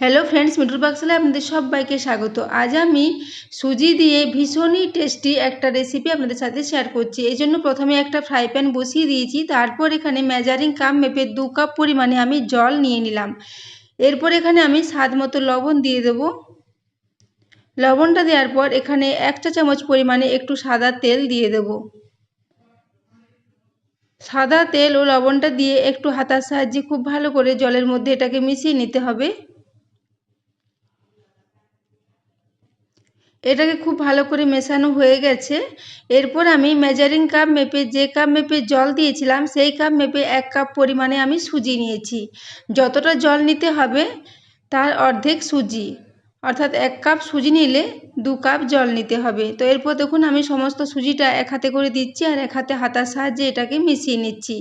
Hello friends মিঠুর বাক্সালে আপনাদের সবাইকে স্বাগত। আজ আমি সুজি দিয়ে ভীষণই টেস্টি একটা রেসিপি আপনাদের সাথে শেয়ার করছি। এই জন্য প্রথমে একটা ফ্রাই প্যান বসিয়ে দিয়েছি, তারপর এখানে মেজারিং কাপ মেপে দু কাপ পরিমাণে আমি জল নিয়ে নিলাম। এরপর এখানে আমি স্বাদ মতো লবণ দিয়ে দেব। লবণটা দেওয়ার পর এখানে এক চা চামচ পরিমাণে একটু সাদা তেল দিয়ে দেব। সাদা তেল ও লবণটা দিয়ে একটু হাতার সাহায্যে খুব ভালো করে জলের মধ্যে এটাকে মিশিয়ে নিতে হবে। এটাকে খুব ভালো করে মেশানো হয়ে গেছে। এরপর আমি মেজারিং কাপ মেপে যে কাপ মেপে জল দিয়েছিলাম, সেই কাপ মেপে এক কাপ পরিমাণে আমি সুজি নিয়েছি। যতটা জল নিতে হবে, তার অর্ধেক সুজি। অর্থাৎ এক কাপ সুজি নিলে দু কাপ জল নিতে হবে। তো এরপর দেখুন আমি সমস্ত সুজিটা এক হাতে করে দিচ্ছি আর এক হাতে হাতার সাহায্যে এটাকে মিশিয়ে নিচ্ছি।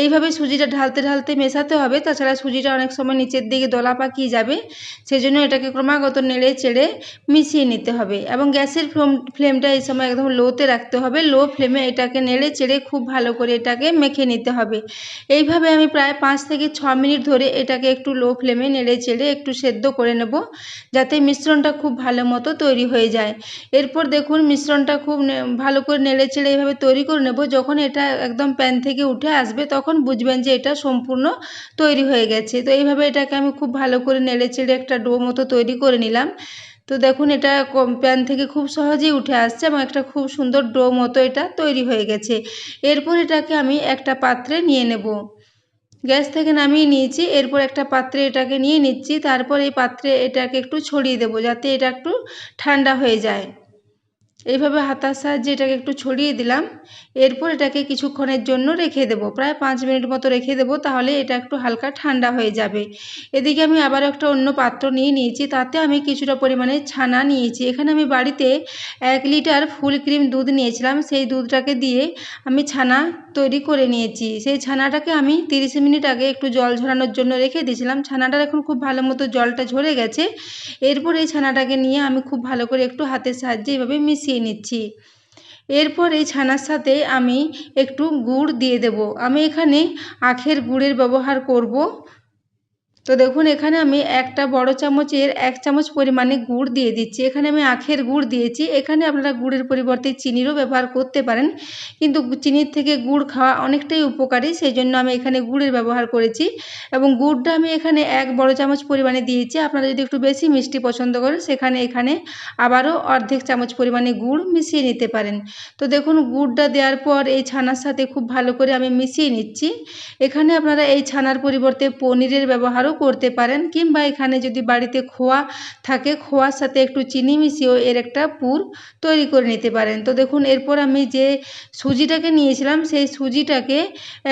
এইভাবে সুজিটা ঢালতে ঢালতে মেশাতে হবে, তাছাড়া সুজিটা অনেক সময় নিচের দিকে দলা পাকিয়ে যাবে, সেজন্য এটাকে ক্রমাগত নেড়ে চেড়ে মিশিয়ে নিতে হবে এবং গ্যাসের ফ্লেম ফ্লেমটা এই সময় একদম লোতে রাখতে হবে। লো ফ্লেমে এটাকে নেড়ে চেড়ে খুব ভালো করে এটাকে মেখে নিতে হবে। এইভাবে আমি প্রায় পাঁচ থেকে ছ মিনিট ধরে এটাকে একটু লো ফ্লেমে নেড়ে চেড়ে একটু সেদ্ধ করে নেব, যাতে মিশ্রণটা খুব ভালো মতো তৈরি হয়ে যায়। এরপর দেখুন মিশ্রণটা খুব ভালো করে নেড়ে চেড়ে এইভাবে তৈরি করে নেব। যখন এটা একদম প্যান থেকে উঠে আসবে তখন বুঝবেন যে এটা সম্পূর্ণ তৈরি হয়ে গেছে। তো এইভাবে এটাকে আমি খুব ভালো করে নেড়ে চেড়ে একটা ডো মতো তৈরি করে নিলাম। তো দেখুন এটা প্যান থেকে খুব সহজেই উঠে আসছে এবং একটা খুব সুন্দর ডো মতো এটা তৈরি হয়ে গেছে। এরপর এটাকে আমি একটা পাত্রে নিয়ে নেব। গ্যাস থেকে নামিয়ে নিয়েছি, এরপর একটা পাত্রে এটাকে নিয়ে নিচ্ছি, তারপর এই পাত্রে এটাকে একটু ছড়িয়ে দেবো যাতে এটা একটু ঠান্ডা হয়ে যায়। এইভাবে হাতার সাহায্যে এটাকে একটু ছড়িয়ে দিলাম। এরপর এটাকে কিছুক্ষণের জন্য রেখে দেবো। প্রায় পাঁচ মিনিট মতো রেখে দেবো, তাহলে এটা একটু হালকা ঠান্ডা হয়ে যাবে। এদিকে আমি আবার একটা অন্য পাত্র নিয়ে নিয়েছি, তাতে আমি কিছুটা পরিমাণে ছানা নিয়েছি। এখানে আমি বাড়িতে এক লিটার ফুল ক্রিম দুধ নিয়েছিলাম। সেই দুধটাকে দিয়ে আমি ছানা তৈরি করে নিয়েছি। সেই ছানাটাকে আমি তিরিশ মিনিট আগে একটু জল ঝরানোর জন্য রেখে দিয়েছিলাম। ছানাটার এখন খুব ভালো মতো জলটা ঝরে গেছে। এরপর এই ছানাটাকে নিয়ে আমি খুব ভালো করে একটু হাতের সাহায্যে এভাবে মিশিয়ে নিচ্ছি। এরপর এই ছানার সাথে আমি একটু গুড় দিয়ে দেব। আমি এখানে আখের গুড়ের ব্যবহার করব। তো দেখুন, এখানে আমি একটা বড় চামচের এক চামচ পরিমাণে গুড় দিয়ে দিচ্ছি। এখানে আমি আখের গুড় দিয়েছি। এখানে আপনারা গুড়ের পরিবর্তে চিনিরও ব্যবহার করতে পারেন। কিন্তু চিনির থেকে গুড় খাওয়া অনেকটাই উপকারী সেই জন্য আমি এখানে গুড়ের ব্যবহার করেছি এবং গুড়টা আমি এখানে এক বড় চামচ পরিমাণে দিয়েছি। আপনারা যদি একটু বেশি মিষ্টি পছন্দ করেন, সেখানে এখানে আবারও অর্ধেক চামচ পরিমাণে গুড় মিশিয়ে নিতে পারেন। তো দেখুন, গুড়টা দেওয়ার পর এই ছানার সাথে খুব ভালো করে আমি মিশিয়ে নিচ্ছি। এখানে আপনারা এই ছানার পরিবর্তে পনিরের ব্যবহারও করতে পারেন, কিংবা এখানে যদি বাড়িতে খোয়া থাকে, খোয়ার সাথে একটু চিনি মিশিয়েও এর একটা পুর তৈরি করে নিতে পারেন। তো দেখুন, এরপর আমি যে সুজিটাকে নিয়েছিলাম, সেই সুজিটাকে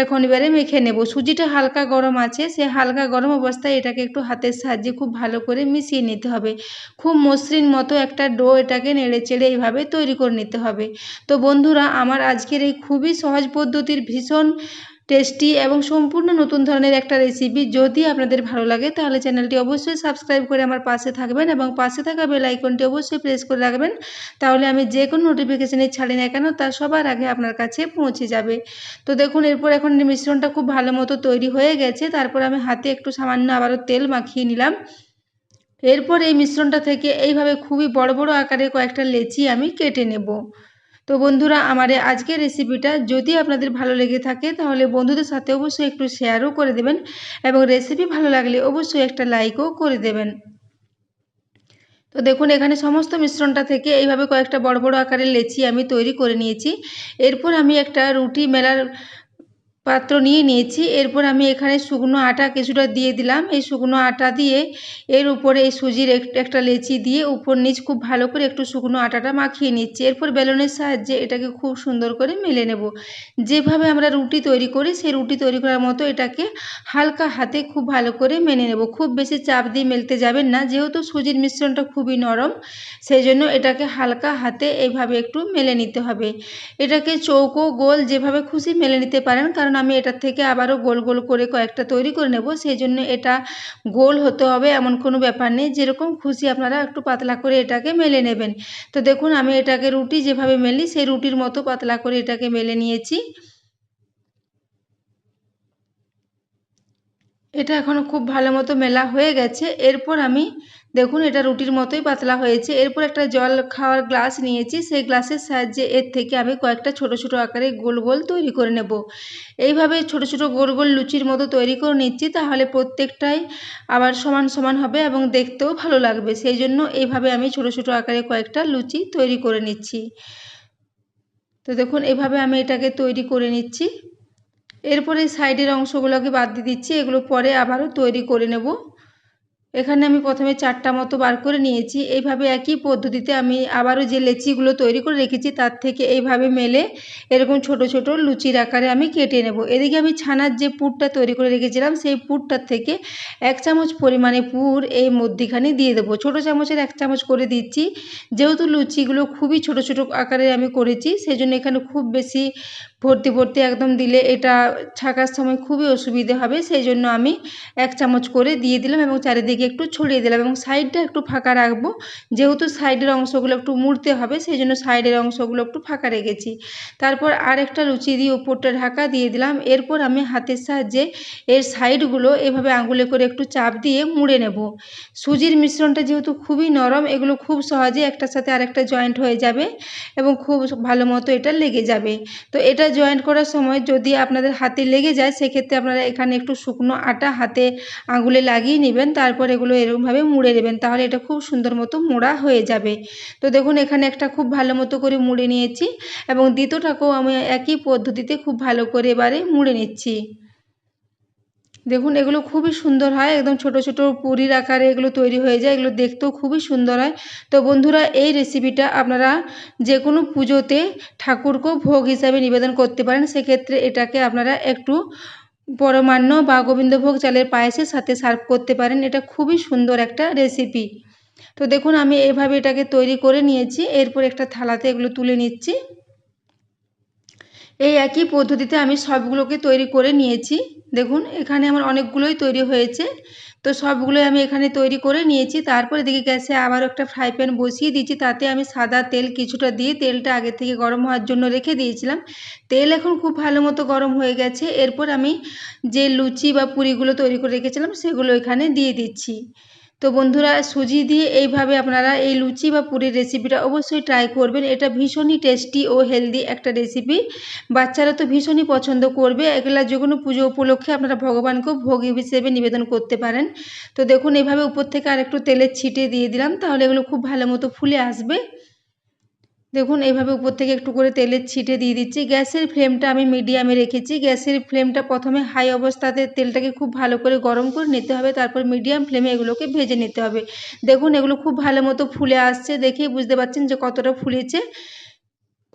এখন এবারে মেখে নেব। সুজিটা হালকা গরম আছে, সে হালকা গরম অবস্থায় এটাকে একটু হাতের সাহায্যে খুব ভালো করে মিশিয়ে নিতে হবে। খুব মসৃণ মতো একটা ডো এটাকে নেড়ে চেড়ে এইভাবে তৈরি করে নিতে হবে। তো বন্ধুরা, আমার আজকের এই খুবই সহজ পদ্ধতির ভীষণ টেস্টি এবং সম্পূর্ণ নতুন ধরনের একটা রেসিপি যদি আপনাদের ভালো লাগে, তাহলে চ্যানেলটি অবশ্যই সাবস্ক্রাইব করে আমার পাশে থাকবেন এবং পাশে থাকা বেল আইকনটি অবশ্যই প্রেস করে রাখবেন। তাহলে আমি যে কোনো নোটিফিকেশানে ছাড়ি না কেন, তা সবার আগে আপনার কাছে পৌঁছে যাবে। তো দেখুন, এরপর এখন মিশ্রণটা খুব ভালো মতো তৈরি হয়ে গেছে। তারপর আমি হাতে একটু সামান্য আবারও তেল মাখিয়ে নিলাম। এরপর এই মিশ্রণটা থেকে এইভাবে খুবই বড় বড় আকারে কয়েকটা লেচি আমি কেটে নেব। তো বন্ধুরা, আমার আজকের রেসিপিটা যদি আপনাদের ভালো লেগে থাকে, তাহলে বন্ধুদের সাথে অবশ্যই একটু শেয়ারও করে দেবেন এবং রেসিপি ভালো লাগলে অবশ্যই একটা লাইকও করে দেবেন। তো দেখুন, এখানে সমস্ত মিশ্রণটা থেকে এইভাবে কয়েকটা বড় বড় আকারের লেচি আমি তৈরি করে নিয়েছি। এরপর আমি একটা রুটি, মেলার পাত্র নিয়ে নিয়েছি। এরপর আমি এখানে শুকনো আটা কিছুটা দিয়ে দিলাম। এই শুকনো আটা দিয়ে এর উপরে এই সুজির একটা লেচি দিয়ে উপর নিচ খুব ভালো করে একটু শুকনো আটাটা মাখিয়ে নিচ্ছি। এরপর বেলনের সাহায্যে এটাকে খুব সুন্দর করে মেলে নেব। যেভাবে আমরা রুটি তৈরি করি, সেই রুটি তৈরি করার মতো এটাকে হালকা হাতে খুব ভালো করে মেনে নেব। খুব বেশি চাপ দিয়ে মেলতে যাবেন না, যেহেতু সুজির মিশ্রণটা খুবই নরম, সেই জন্য এটাকে হালকা হাতে এইভাবে একটু মেলে নিতে হবে। এটাকে চৌকো, গোল যেভাবে খুশি মেলে নিতে পারেন, কারণ আমি এটার থেকে আবারও গোল গোল করে কয়েকটা তৈরি করে নেব সেই জন্য এটা গোল হতে হবে এমন কোনো ব্যাপার নেই। যেরকম খুশি আপনারা একটু পাতলা করে এটাকে মেলে নেবেন। তো দেখুন আমি এটাকে রুটি যেভাবে মেলি, সেই রুটির মতো পাতলা করে এটাকে মেলে নিয়েছি। এটা এখনও খুব ভালো মতো মেলা হয়ে গেছে। এরপর আমি, দেখুন এটা রুটির মতোই পাতলা হয়েছে। এরপর একটা জল খাওয়ার গ্লাস নিয়েছি। সেই গ্লাসের সাহায্যে এর থেকে আমি কয়েকটা ছোট ছোট আকারে গোল গোল তৈরি করে নেব। এইভাবে ছোট ছোট গোল গোল লুচির মতো তৈরি করে নিচ্ছি, তাহলে প্রত্যেকটাই আবার সমান সমান হবে এবং দেখতেও ভালো লাগবে। সেই জন্য এইভাবে আমি ছোট ছোট আকারে কয়েকটা লুচি তৈরি করে নিচ্ছি। তো দেখুন, এভাবে আমি এটাকে তৈরি করে নিচ্ছি। এরপরে সাইডের অংশগুলোকে বাদ দিয়ে দিচ্ছি এগুলো পরে আবারও তৈরি করে নেব। এখানে আমি প্রথমে চারটা মতো বার করে নিয়েছি। এইভাবে একই পদ্ধতিতে আমি আবারও যে লেচিগুলো তৈরি করে রেখেছি, তার থেকে এইভাবে মেলে এরকম ছোট ছোট লুচির আকারে আমি কেটে নেব। এদিকে আমি ছানার যে পুরটা তৈরি করে রেখেছিলাম, সেই পুরটার থেকে এক চামচ পরিমাণে পুর এই মধ্যিখানে দিয়ে দেবো। ছোটো চামচের এক চামচ করে দিচ্ছি। যেহেতু লুচিগুলো খুবই ছোট ছোট আকারে আমি করেছি সেই জন্য এখানে খুব বেশি ভর্তি ভর্তি একদম দিলে এটা ছাকার সময় খুবই অসুবিধে হবে। সেই জন্য আমি এক চামচ করে দিয়ে দিলাম এবং চারিদিকে একটু ছড়িয়ে দিলাম এবং সাইডটা একটু ফাঁকা রাখব। যেহেতু সাইডের অংশগুলো একটু মুড়তে হবে, সেই জন্য সাইডের অংশগুলো একটু ফাঁকা রেখেছি। তারপর আরেকটা লুচি দিয়ে উপরটা ঢাকা দিয়ে দিলাম। এরপর আমি হাতের সাহায্যে এর সাইডগুলো এভাবে আঙুলে করে একটু চাপ দিয়ে মুড়ে নেব। সুজির মিশ্রণটা যেহেতু খুবই নরম, এগুলো খুব সহজে একটার সাথে আরেকটা জয়েন্ট হয়ে যাবে এবং খুব ভালো মতো এটা লেগে যাবে। তো এটা জয়েন্ট করার সময় যদি আপনাদের হাতে লেগে যায়, সেক্ষেত্রে আপনারা এখানে একটু শুকনো আটা হাতে আঙুলে লাগিয়ে নেবেন। তারপর এগুলো এরকমভাবে মুড়ে নেবেন তাহলে এটা খুব সুন্দর মতো মোড়া হয়ে যাবে। তো দেখুন, এখানে একটা খুব ভালো মতো করে মুড়ে নিয়েছি এবং দ্বিতীয়টাকেও আমি একই পদ্ধতিতে খুব ভালো করে এবারে মুড়ে নিচ্ছি। দেখুন, এগুলো খুবই সুন্দর হয়, একদম ছোট ছোট পুরীর আকারে এগুলো তৈরি হয়ে যায়, এগুলো দেখতেও খুবই সুন্দর হয়। তো বন্ধুরা, এই রেসিপিটা আপনারা যে কোনো পুজোতে ঠাকুরকেও ভোগ হিসাবে নিবেদন করতে পারেন, সেক্ষেত্রে এটাকে আপনারা একটু পরমান্ন বা গোবিন্দভোগ চালের পায়েসের সাথে সার্ভ করতে পারেন। এটা খুবই সুন্দর একটা রেসিপি তো দেখুন, আমি এভাবে এটাকে তৈরি করে নিয়েছি। এরপর একটা থালাতে এগুলো তুলে নিচ্ছি। এই একই পদ্ধতিতে আমি সবগুলোকে তৈরি করে নিয়েছি। দেখুন, এখানে আমার অনেকগুলোই তৈরি হয়েছে। তো সবগুলোই আমি এখানে তৈরি করে নিয়েছি। তারপরে দেখি গ্যাসে আবার একটা ফ্রাই প্যান বসিয়ে দিয়েছি। তাতে আমি সাদা তেল কিছুটা দিয়ে তেলটা আগে থেকে গরম হওয়ার জন্য রেখে দিয়েছিলাম। তেল এখন খুব ভালো মতো গরম হয়ে গেছে। এরপর আমি যে লুচি বা পুরিগুলো তৈরি করে রেখেছিলাম, সেগুলো এখানে দিয়ে দিচ্ছি। তো বন্ধুরা সুজি দিয়ে এইভাবে আপনারা এই লুচি বা পুরীর রেসিপিটা অবশ্যই ট্রাই করবেন। এটা ভীষণই টেস্টি ও হেলদি একটা রেসিপি বাচ্চারা তো ভীষণই পছন্দ করবে। এগুলা যে কোনো পুজো উপলক্ষে আপনারা ভগবানকেও ভোগ হিসেবে নিবেদন করতে পারেন। তো দেখুন এভাবে উপর থেকে আর একটু তেলের ছিটে দিয়ে দিলাম। তাহলে এগুলো খুব ভালো মতো ফুলে আসবে। দেখুন, এইভাবে উপর থেকে একটু করে তেলের ছিটে দিয়ে দিচ্ছি। গ্যাসের ফ্লেমটা আমি মিডিয়ামে রেখেছি। গ্যাসের ফ্লেমটা প্রথমে হাই অবস্থাতে তেলটাকে খুব ভালো করে গরম করে নিতে হবে। তারপর মিডিয়াম ফ্লেমে এগুলোকে ভেজে নিতে হবে। দেখুন, এগুলো খুব ভালো মতো ফুলে আসছে দেখেই বুঝতে পারছেন যে কতটা ফুলেছে।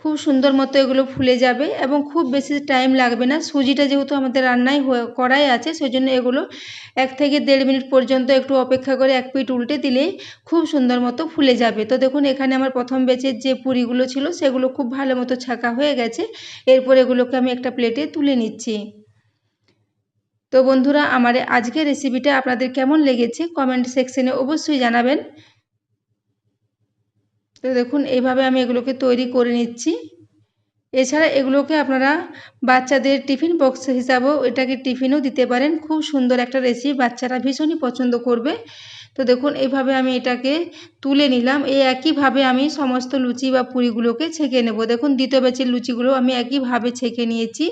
খুব সুন্দর মতো এগুলো ফুলে যাবে এবং খুব বেশি টাইম লাগবে না। সুজিটা যেহেতু আমাদের রান্নায় করাই আছে সেই জন্য এগুলো এক থেকে দেড় মিনিট পর্যন্ত একটু অপেক্ষা করে এক পিঠ উল্টে দিলেই খুব সুন্দর মতো ফুলে যাবে। তো দেখুন, এখানে আমার প্রথম বেচের যে পুরিগুলো ছিল, সেগুলো খুব ভালো মতো ছাকা হয়ে গেছে। এরপর এগুলোকে আমি একটা প্লেটে তুলে নিচ্ছি। তো বন্ধুরা, আমার আজকের রেসিপিটা আপনাদের কেমন লেগেছে? কমেন্ট সেকশনে অবশ্যই জানাবেন। তো দেখুন, এইভাবে আমি এগুলোকে তৈরি করে নিচ্ছি। এছাড়া এগুলোকে আপনারা বাচ্চাদের টিফিন বক্স হিসাবেও এটাকে টিফিনও দিতে পারেন। খুব সুন্দর একটা রেসিপি বাচ্চারা ভীষণই পছন্দ করবে। তো দেখুন, এইভাবে আমি এটাকে তুলে নিলাম। এই একইভাবে আমি সমস্ত লুচি বা পুরিগুলোকে ছেঁকে নেব। দেখুন দ্বিতীয় ব্যাচের লুচিগুলো আমি একইভাবে ছেঁকে নিয়েছি।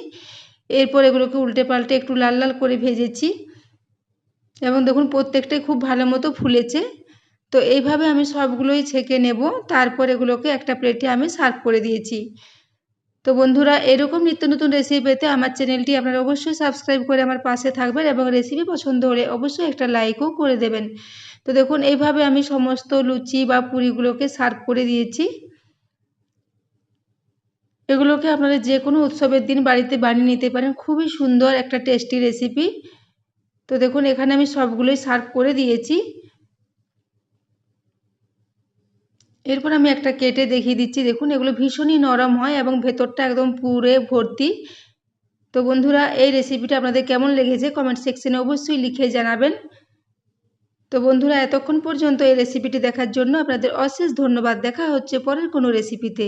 এরপর এগুলোকে উল্টে পাল্টে একটু লাল লাল করে ভেজেছি। এবং দেখুন, প্রত্যেকটাই খুব ভালো মতো ফুলেছে। তো এইভাবে আমি সবগুলোই ছেঁকে নেব। তারপর এগুলোকে একটা প্লেটে আমি সার্ভ করে দিয়েছি। তো বন্ধুরা, এরকম নিত্য নতুন রেসিপি পেতে আমার চ্যানেলটি আপনারা অবশ্যই সাবস্ক্রাইব করে আমার পাশে থাকবেন এবং রেসিপি পছন্দ হলে অবশ্যই একটা লাইকও করে দেবেন। তো দেখুন, এইভাবে আমি সমস্ত লুচি বা পুরিগুলোকে সার্ভ করে দিয়েছি। এগুলোকে আপনারা যে কোনো উৎসবের দিন বাড়িতে বানিয়ে নিতে পারেন। খুবই সুন্দর একটা টেস্টি রেসিপি তো দেখুন, এখানে আমি সবগুলোই সার্ভ করে দিয়েছি। এরপর আমি একটা কেটে দেখিয়ে দিচ্ছি। দেখুন, এগুলো ভীষণই নরম হয় এবং ভেতরটা একদম পুরে ভর্তি। তো বন্ধুরা, এই রেসিপিটা আপনাদের কেমন লেগেছে কমেন্ট সেকশনে অবশ্যই লিখে জানাবেন। তো বন্ধুরা, এতক্ষণ পর্যন্ত এই রেসিপিটি দেখার জন্য আপনাদের অশেষ ধন্যবাদ। দেখা হচ্ছে পরের কোনো রেসিপিতে